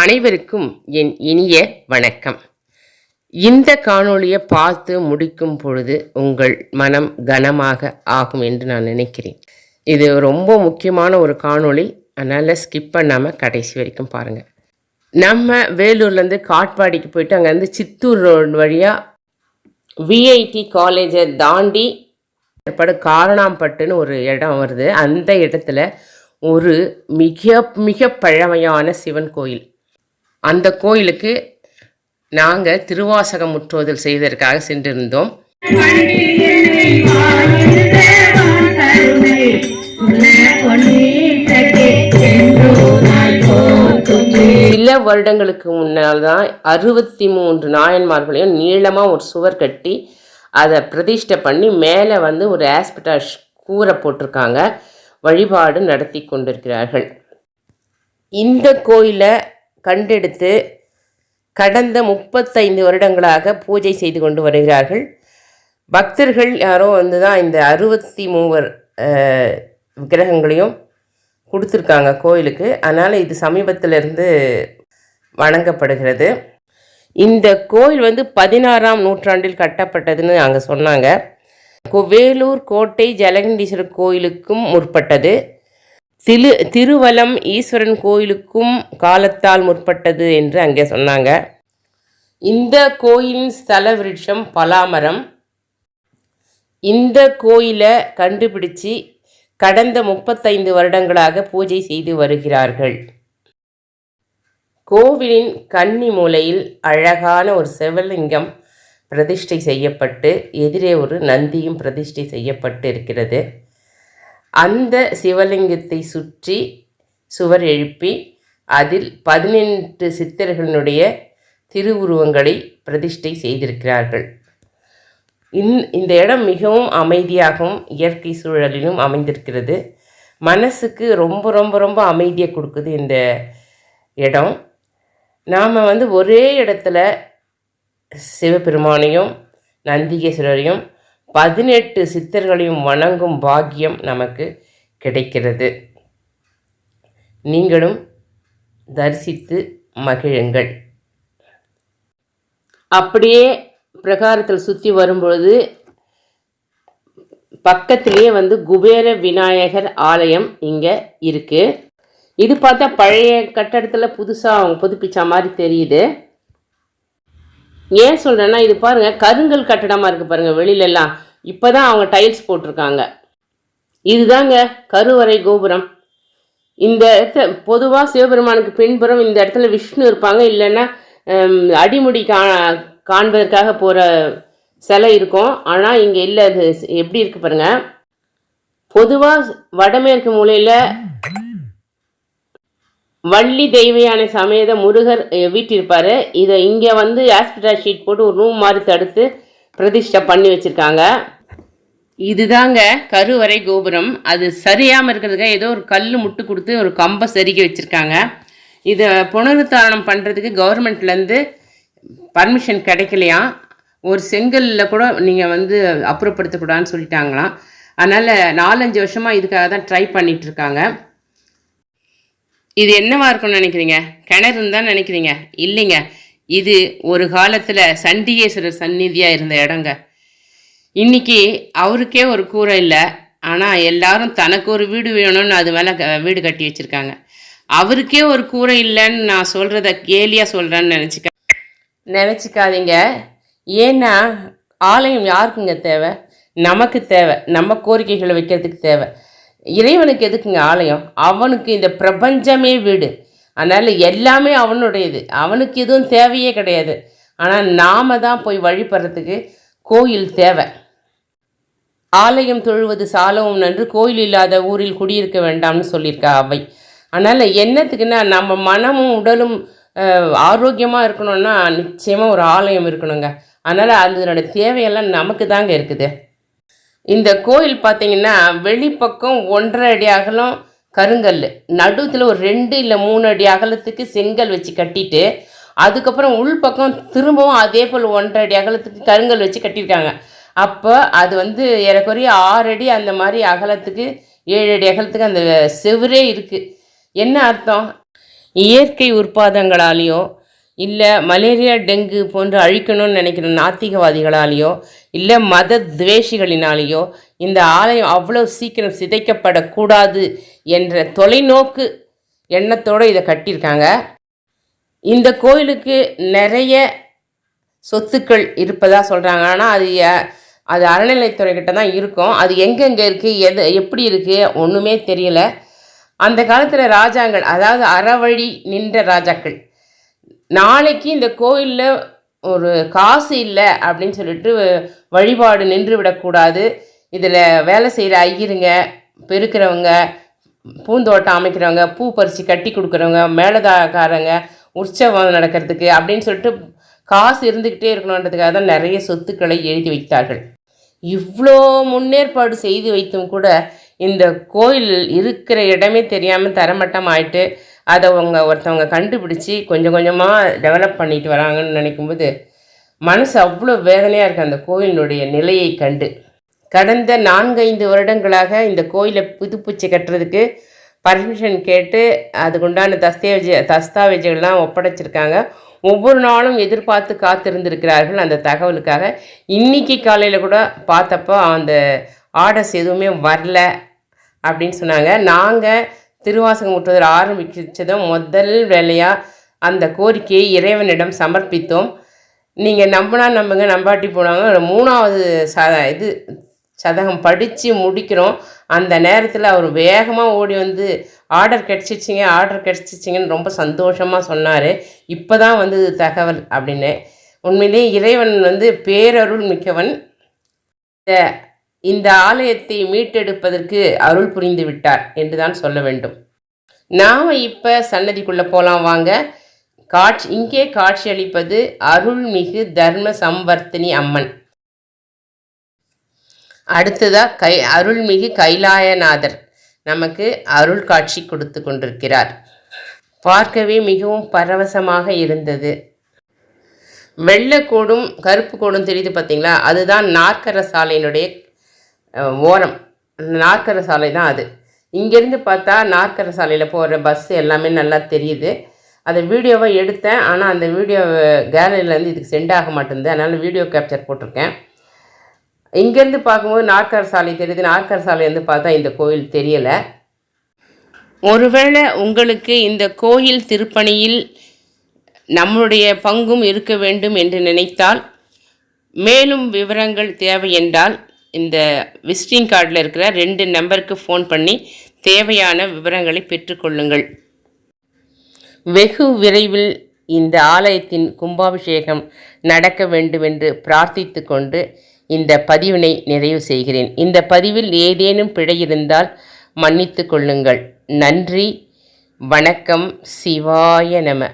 அனைவருக்கும் என் இனிய வணக்கம். இந்த காணொளியை பார்த்து முடிக்கும் பொழுது உங்கள் மனம் கனமாக ஆகும் என்று நான் நினைக்கிறேன். இது ரொம்ப முக்கியமான ஒரு காணொளி. அதனால் ஸ்கிப் பண்ணாமல் கடைசி வரைக்கும் பாருங்கள் நம்ம வேலூர்லேருந்து காட்பாடிக்கு போயிட்டு அங்கேருந்து சித்தூர் ரோடு வழியாக விஐடி காலேஜை தாண்டி படு காரணாம்பட்டுன்னு ஒரு இடம் வருது. அந்த இடத்துல ஒரு மிக மிக பழமையான சிவன் கோயில். அந்த கோயிலுக்கு நாங்கள் திருவாசகம் முற்றுவதில் செய்வதற்காக சென்றிருந்தோம். சில வருடங்களுக்கு முன்னால் தான் அறுபத்தி மூன்று நாயன்மார்களையும் நீளமாக ஒரு சுவர் கட்டி அதை பிரதிஷ்டை பண்ணி மேலே வந்து ஒரு ஆஸ்பிட்டாஷ் கூரை போட்டிருக்காங்க. வழிபாடு நடத்தி கொண்டிருக்கிறார்கள். இந்த கோயிலை கண்டெடுத்து கடந்த முப்பத்தைந்து வருடங்களாக பூஜை செய்து கொண்டு வருகிறார்கள். பக்தர்கள் யாரோ வந்து தான் இந்த அறுபத்தி மூவர் விக்கிரகங்களையும் கொடுத்துருக்காங்க கோயிலுக்கு. அதனால் இது சமீபத்திலிருந்து வணங்கப்படுகிறது. இந்த கோயில் வந்து பதினாறாம் நூற்றாண்டில் கட்டப்பட்டதுன்னு அங்கே சொன்னாங்க. வேலூர் கோட்டை ஜலகண்டீஸ்வரர் கோயிலுக்கும் முற்பட்டது. திரு திருவலம் ஈஸ்வரன் கோயிலுக்கும் காலத்தால் முற்பட்டது என்று அங்கே சொன்னாங்க. இந்த கோயிலின் ஸ்தல விருட்சம் பலாமரம். இந்த கோயிலை கண்டுபிடிச்சு கடந்த முப்பத்தைந்து வருடங்களாக பூஜை செய்து வருகிறார்கள். கோவிலின் கன்னி மூலையில் அழகான ஒரு சிவலிங்கம் பிரதிஷ்டை செய்யப்பட்டு எதிரே ஒரு நந்தியும் பிரதிஷ்டை செய்யப்பட்டு இருக்கிறது. அந்த சிவலிங்கத்தை சுற்றி சுவர் எழுப்பி அதில் பதினெட்டு சித்தர்களினுடைய திருவுருவங்களை பிரதிஷ்டை செய்திருக்கிறார்கள். இந் இந்த இடம் மிகவும் அமைதியாகவும் இயற்கை சூழலிலும் அமைந்திருக்கிறது. மனசுக்கு ரொம்ப ரொம்ப ரொம்ப அமைதியை கொடுக்குது இந்த இடம். நாம் வந்து ஒரே இடத்துல சிவபெருமானையும் நந்திகேஸ்வரரையும் பதினெட்டு சித்தர்களையும் வணங்கும் பாக்கியம் நமக்கு கிடைக்கிறது. நீங்களும் தரிசித்து மகிழுங்கள். அப்படியே பிரகாரத்தில் சுற்றி வரும்பொழுது பக்கத்திலேயே வந்து குபேர விநாயகர் ஆலயம் இங்கே இருக்குது இது பார்த்தா பழைய கட்டடத்தில் புதுசாக அவங்க புதுப்பித்த மாதிரி தெரியுது. ஏன் சொல்கிறேன்னா இது பாருங்கள் கருங்கல் கட்டடமாக இருக்குது பாருங்கள் வெளியிலலாம் இப்போ தான் அவங்க டைல்ஸ் போட்டிருக்காங்க. இதுதாங்க கருவறை கோபுரம். இந்த இடத்த பொதுவாக சிவபெருமானுக்கு பின்புறம் இந்த இடத்துல விஷ்ணு இருப்பாங்க. இல்லைன்னா அடிமுடி கா காண்பதற்காக போகிற சிலை இருக்கும். ஆனால் இங்கே இல்லை அது எப்படி இருக்கு பாருங்க. பொதுவாக வடமேற்கு மூலையில் வள்ளி தெய்வயானை சமேத முருகர் வீட்டிருப்பார் வீட்டிருப்பாரு. இதை இங்கே வந்து ஆஸ்பிட்டா ஷீட் போட்டு ஒரு ரூம் மாதிரி தடுத்து பிரதிஷ்டை பண்ணி வச்சுருக்காங்க. இதுதாங்க கருவறை கோபுரம். அது சரியாமல் இருக்கிறதுக்காக ஏதோ ஒரு கல் முட்டு கொடுத்து ஒரு கம்பை செருகி வச்சுருக்காங்க. இதை புனருத்தாரணம் பண்ணுறதுக்கு கவர்மெண்ட்லேருந்து பர்மிஷன் கிடைக்கலையாம் ஒரு செங்கல்ல கூட நீங்கள் வந்து அப்புறப்படுத்தக்கூடாதுன்னு சொல்லிட்டாங்களாம். அதனால் நாலஞ்சு வருஷமாக இதுக்காக தான் ட்ரை பண்ணிட்டு இருக்காங்க. இது என்னவா இருக்கும்னு நினைக்கிறீங்க? கிணறுன்னு தான் நினைக்கிறீங்க? இல்லைங்க. இது ஒரு காலத்தில் சண்டிகேஸ்வரர் சந்நிதியாக இருந்த இடங்க. இன்னைக்கு அவருக்கே ஒரு கூரை இல்லை. ஆனால் எல்லாரும் தனக்கு ஒரு வீடு வேணும்னு அது மேலே வீடு கட்டி வச்சுருக்காங்க. அவருக்கே ஒரு கூரை இல்லைன்னு நான் சொல்கிறத கேலியாக சொல்கிறேன்னு நினச்சிக்க நினச்சிக்காதீங்க. ஏன்னா ஆலயம் யாருக்குங்க தேவை? நமக்கு தேவை. நம்ம கோரிக்கைகளை வைக்கிறதுக்கு தேவை. இறைவனுக்கு எதுக்குங்க ஆலயம்? அவனுக்கு இந்த பிரபஞ்சமே வீடு. அதனால் எல்லாமே அவனுடையது. அவனுக்கு எதுவும் தேவையே கிடையாது. ஆனால் நாம தான் போய் வழிபடுறதுக்கு கோயில் தேவை. ஆலயம் தொழுவது சாலவும் நன்று. கோயில் இல்லாத ஊரில் குடியிருக்க வேண்டாம்னு சொல்லியிருக்கா அவை. அதனால் என்னத்துக்குன்னா நம்ம மனமும் உடலும் ஆரோக்கியமாக இருக்கணும்னா நிச்சயமாக ஒரு ஆலயம் இருக்கணுங்க. அதனால் அதனோட தேவையெல்லாம் நமக்கு தாங்க இருக்குது. இந்த கோயில் பார்த்தீங்கன்னா வெளிப்பக்கம் ஒன்றரை அடி அகலம் கருங்கல் நடுவில் ஒரு ரெண்டு இல்லை மூணு அடி அகலத்துக்கு செங்கல் வச்சு கட்டிட்டு அதுக்கப்புறம் உள்பக்கம் திரும்பவும் அதே போல் ஒன்றரை அடி அகலத்துக்கு கருங்கல் வச்சு கட்டியிருக்காங்க. அப்போ அது வந்து ஏறக்குறைய ஆறு அடி அந்த மாதிரி அகலத்துக்கு ஏழு அடி அகலத்துக்கு அந்த செவுரே இருக்குது என்ன அர்த்தம்? இயற்கை உற்பாதங்களாலேயோ இல்லை மலேரியா டெங்கு போன்று அழிக்கணும்னு நினைக்கிற நாத்திகவாதிகளாலேயோ இல்லை மத துவேஷிகளினாலேயோ இந்த ஆலயம் அவ்வளோ சீக்கிரம் சிதைக்கப்படக்கூடாது என்ற தொலைநோக்கு எண்ணத்தோடு இதை கட்டியிருக்காங்க. இந்த கோயிலுக்கு நிறைய சொத்துக்கள் இருப்பதாக சொல்கிறாங்க ஆனால் அது அது அறநிலைத்துறை கிட்ட தான் இருக்கும். அது எங்கெங்கே இருக்குது எது எப்படி இருக்குது ஒன்றுமே தெரியல. அந்த காலத்தில் ராஜாங்கள் அதாவது அறவழி நின்ற ராஜாக்கள் நாளைக்கு இந்த கோயிலில் ஒரு காசு இல்லை அப்படின்னு சொல்லிட்டு வழிபாடு நின்று விடக்கூடாது இதில் வேலை செய்கிற ஐயருங்க பெருக்கிறவங்க பூந்தோட்டம் அமைக்கிறவங்க பூ பறித்து கட்டி கொடுக்குறவங்க மேலதாக்காரங்க உற்சவம் நடக்கிறதுக்கு அப்படின்னு சொல்லிட்டு காசு இருந்துக்கிட்டே இருக்கணுன்றதுக்காக தான் நிறைய சொத்துக்களை எழுதி வைத்தார்கள். இவ்வளோ முன்னேற்பாடு செய்து வைத்தும் கூட இந்த கோயில் இருக்கிற இடமே தெரியாமல் தரமட்டம் ஆயிட்டு அதை அவங்க ஒருத்தவங்க கண்டுபிடிச்சி கொஞ்சம் கொஞ்சமாக டெவலப் பண்ணிட்டு வராங்கன்னு நினைக்கும்போது மனசு அவ்வளோ வேதனையாக இருக்குது அந்த கோயிலினுடைய நிலையை கண்டு. கடந்த நான்கைந்து வருடங்களாக இந்த கோயிலை புதுப்பிச்சு கட்டுறதுக்கு பர்மிஷன் கேட்டு அதுக்குண்டான தஸ்தேவஜ தஸ்தாவேஜெல்லாம் ஒப்படைச்சிருக்காங்க. ஒவ்வொரு நாளும் எதிர்பார்த்து காத்திருந்திருக்கிறார்கள் அந்த தகவலுக்காக. இன்னைக்கு காலையில் கூட பார்த்தப்போ அந்த ஆர்டர்ஸ் எதுவுமே வரல அப்படின்னு சொன்னாங்க. நாங்கள் திருவாசகம் ஊற்றுவதில் ஆரம்பிச்சதும் முதல் வேலையாக அந்த கோரிக்கையை இறைவனிடம் சமர்ப்பித்தோம். நீங்கள் நம்பினா நம்புங்க நம்பாட்டி போனாங்க. மூணாவது ச இது சதகம் படித்து முடிக்கிறோம். அந்த நேரத்தில் அவர் வேகமாக ஓடி வந்து ஆர்டர் கிடச்சிச்சிங்க ஆர்டர் கிடச்சிச்சிங்கன்னு ரொம்ப சந்தோஷமாக சொன்னார். இப்போ தான் வந்து தகவல் அப்படின்னு. உண்மையிலே இறைவன் வந்து பேரருள் மிக்கவன். இந்த இந்த ஆலயத்தை மீட்டெடுப்பதற்கு அருள் புரிந்து விட்டார் என்று தான் சொல்ல வேண்டும். நாம் இப்போ சன்னதிக்குள்ளே போகலாம் வாங்க. காட்சி இங்கே காட்சி அளிப்பது அருள்மிகு தர்ம சம்வர்த்தினி அம்மன். அடுத்ததாக கை அருள்மிகு கைலாயநாதர் நமக்கு அருள் காட்சி கொடுத்து கொண்டிருக்கிறார். பார்க்கவே மிகவும் பரவசமாக இருந்தது. வெள்ளைக்கோடும் கருப்பு கோடும் தெரியுது பார்த்தீங்களா அதுதான் நாற்கர சாலையினுடைய ஓரம் அந்த நாற்கர சாலை தான் அது. இங்கேருந்து பார்த்தா நாற்கர சாலையில் போகிற பஸ் எல்லாமே நல்லா தெரியுது. அதை வீடியோவை எடுத்தேன். ஆனால் அந்த வீடியோ கேலரியிலேருந்து இதுக்கு சென்ட் ஆக மாட்டேங்குது. அதனால் வீடியோ கேப்சர் போட்டிருக்கேன். இங்கேருந்து பார்க்கும்போது நாற்கர சாலை தெரியுது. நாற்கர சாலையிலேருந்து பார்த்தா இந்த கோயில் தெரியலை. ஒருவேளை உங்களுக்கு இந்த கோயில் திருப்பணியில் நம்முடைய பங்கும் இருக்க வேண்டும் என்று நினைத்தால் மேலும் விவரங்கள் தேவை என்றால் இந்த விசிட்டிங் கார்டில் இருக்கிற ரெண்டு நம்பருக்கு ஃபோன் பண்ணி தேவையான விவரங்களை பெற்றுக்கொள்ளுங்கள். வெகு விரைவில் இந்த ஆலயத்தின் கும்பாபிஷேகம் நடக்க வேண்டுமென்று பிரார்த்தித்து கொண்டு இந்த பதிவினை நிறைவு செய்கிறேன். இந்த பதிவில் ஏதேனும் பிழை இருந்தால் மன்னித்து கொள்ளுங்கள். நன்றி. வணக்கம். சிவாய நம.